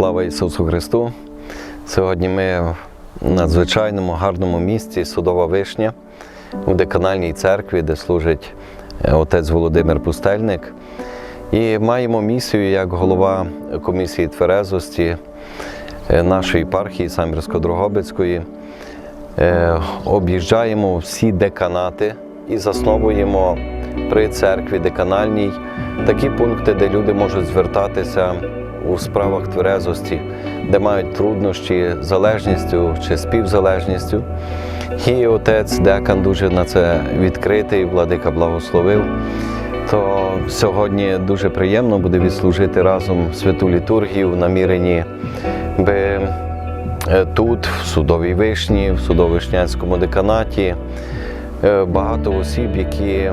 Слава Ісусу Христу! Сьогодні ми в надзвичайному гарному місці Судова Вишня у деканальній церкві, де служить е, отець Володимир Пустельник. І маємо місію як голова комісії тверезості е, нашої єпархії Самбірсько-Дрогобицької. Е, Об'їжджаємо всі деканати і засновуємо при церкві деканальній такі пункти, де люди можуть звертатися у справах тверезості, де мають труднощі з залежністю чи співзалежністю. І отець Декан дуже на це відкритий, владика благословив. То сьогодні дуже приємно буде відслужити разом святу літургію в наміренні, би е, тут, в судовій вишні, в судово-вишнянському деканаті, е, багато осіб, які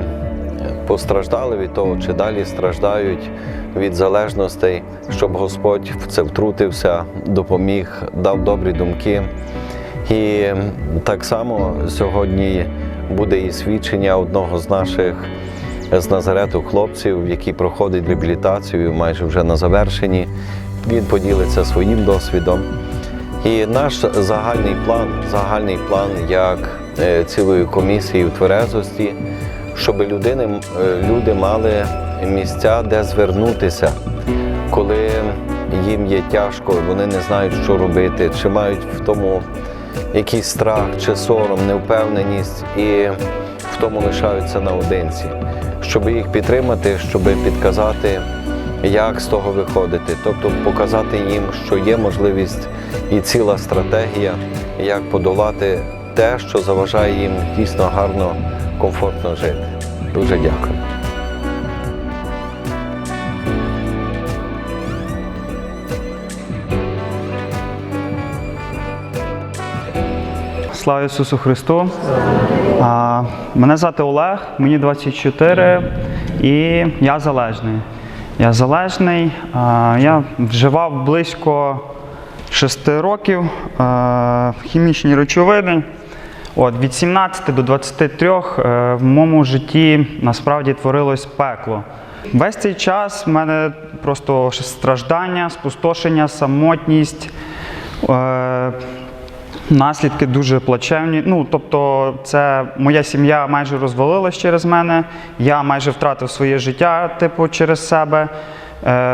постраждали від того, чи далі страждають від залежностей, щоб Господь в це втрутився, допоміг, дав добрі думки. І так само сьогодні буде і свідчення одного з наших з Назарету хлопців, який проходить реабілітацію майже вже на завершенні. Він поділиться своїм досвідом. І наш загальний план, загальний план як е, цілої комісії у тверезості, щоб людини, е, люди мали місця, де звернутися, коли їм є тяжко, вони не знають, що робити, чи мають в тому якийсь страх, чи сором, невпевненість, і в тому лишаються наодинці, щоб їх підтримати, щоб підказати, як з того виходити, тобто показати їм, що є можливість і ціла стратегія, як подолати те, що заважає їм дійсно гарно, комфортно жити. Дуже дякую. Слава Ісусу Христу! Мене звати Олег, мені 24 і я залежний. Я залежний. Я вживав близько 6 років хімічні речовини. От, від 17 до 23 е, в моєму житті насправді творилось пекло. Весь цей час в мене просто страждання, спустошення, самотність. Е, Наслідки дуже плачевні. Ну, тобто, це моя сім'я майже розвалилась через мене. Я майже втратив своє життя, типу, через себе,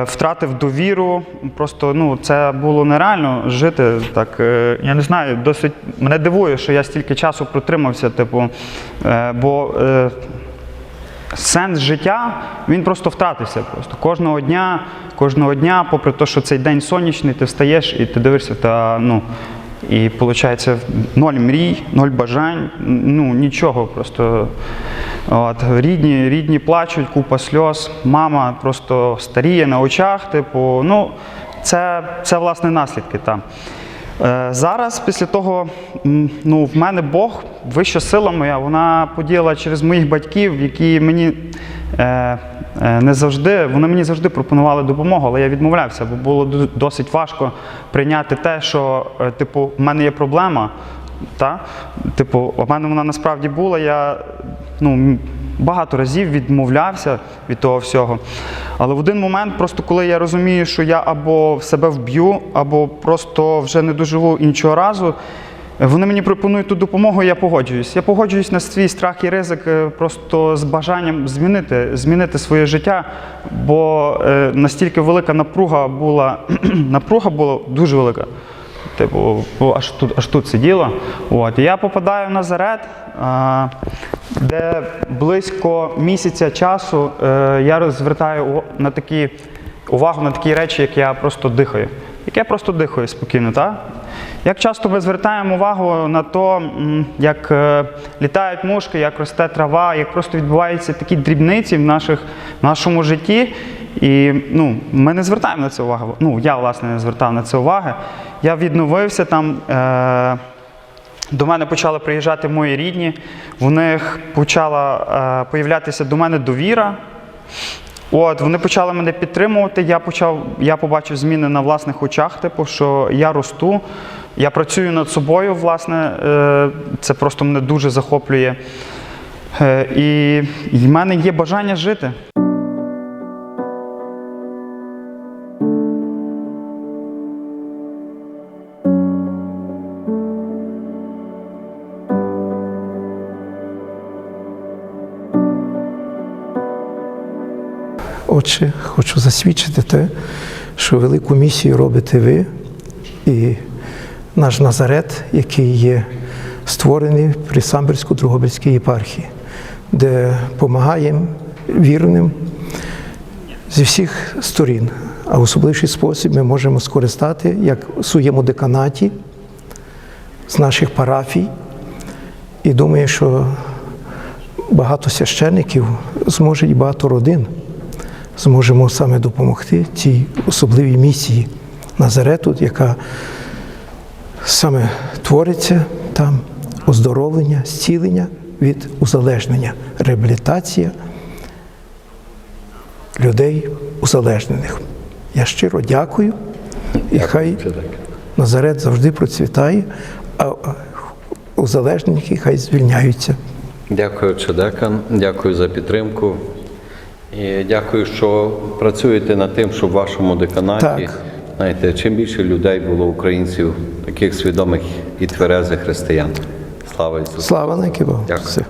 втратив довіру. Просто ну, це було нереально жити. Так, е, я не знаю, досить мене дивує, що я стільки часу протримався. Типу, е, бо е, сенс життя він просто втратився. Просто кожного дня, кожного дня, попри те, що цей день сонячний, ти встаєш і ти дивишся, та ну. І виходить, ноль мрій, ноль бажань, ну нічого. Просто от, рідні, рідні плачуть, купа сльоз, мама просто старіє на очах. Типу, ну, це, це власне наслідки там. Е, Зараз, після того, ну, в мене Бог, вища сила моя, вона подіяла через моїх батьків, які мені е, е, не завжди, вони мені завжди пропонували допомогу, але я відмовлявся, бо було досить важко прийняти те, що, е, типу, в мене є проблема. Та? Типу, у мене вона насправді була. Я ну, багато разів відмовлявся від того всього. Але в один момент, просто коли я розумію, що я або себе вб'ю, або просто вже не доживу іншого разу. Вони мені пропонують ту допомогу, і я погоджуюсь. Я погоджуюсь на свій страх і ризик е, просто з бажанням змінити, змінити своє життя, бо е, настільки велика напруга була, напруга була дуже велика. Типу, аж тут, аж тут сиділа. От. Я попадаю в Назарет, де близько місяця часу е, я звертаю на такі, увагу на такі речі, як я просто дихаю. Як я просто дихаю спокійно, так? Як часто ми звертаємо увагу на те, як е, літають мушки, як росте трава, як просто відбуваються такі дрібниці в, наших, в нашому житті. І ну, ми не звертаємо на це увагу. Ну, я, власне, не звертав на це уваги. Я відновився там. Е- до мене почали приїжджати мої рідні, в них почала е, появлятися до мене довіра. От, вони почали мене підтримувати. Я почав, я побачив зміни на власних очах, типу, що я росту, я працюю над собою, власне, е, це просто мене дуже захоплює. Е, і в мене є бажання жити. Отче, хочу засвідчити те, що велику місію робите ви і наш Назарет, який є створений при Самбірсько-Другобильській єпархії, де допомагаємо вірним зі всіх сторін. А в особливий спосіб ми можемо скористати як в своєму деканаті з наших парафій. І думаю, що багато священників зможуть багато родин зможемо саме допомогти цій особливій місії Назарету, яка саме твориться там оздоровлення, зцілення від узалежнення, реабілітація людей узалежнених. Я щиро дякую, і хай Назарет завжди процвітає, а узалежненики хай звільняються. Дякую, Чедекан, дякую за підтримку. І дякую, що працюєте над тим, щоб в вашому деканаті, Так. знаєте, чим більше людей було українців, таких свідомих і тверезих християн. Слава Ісусу! Слава на. Дякую.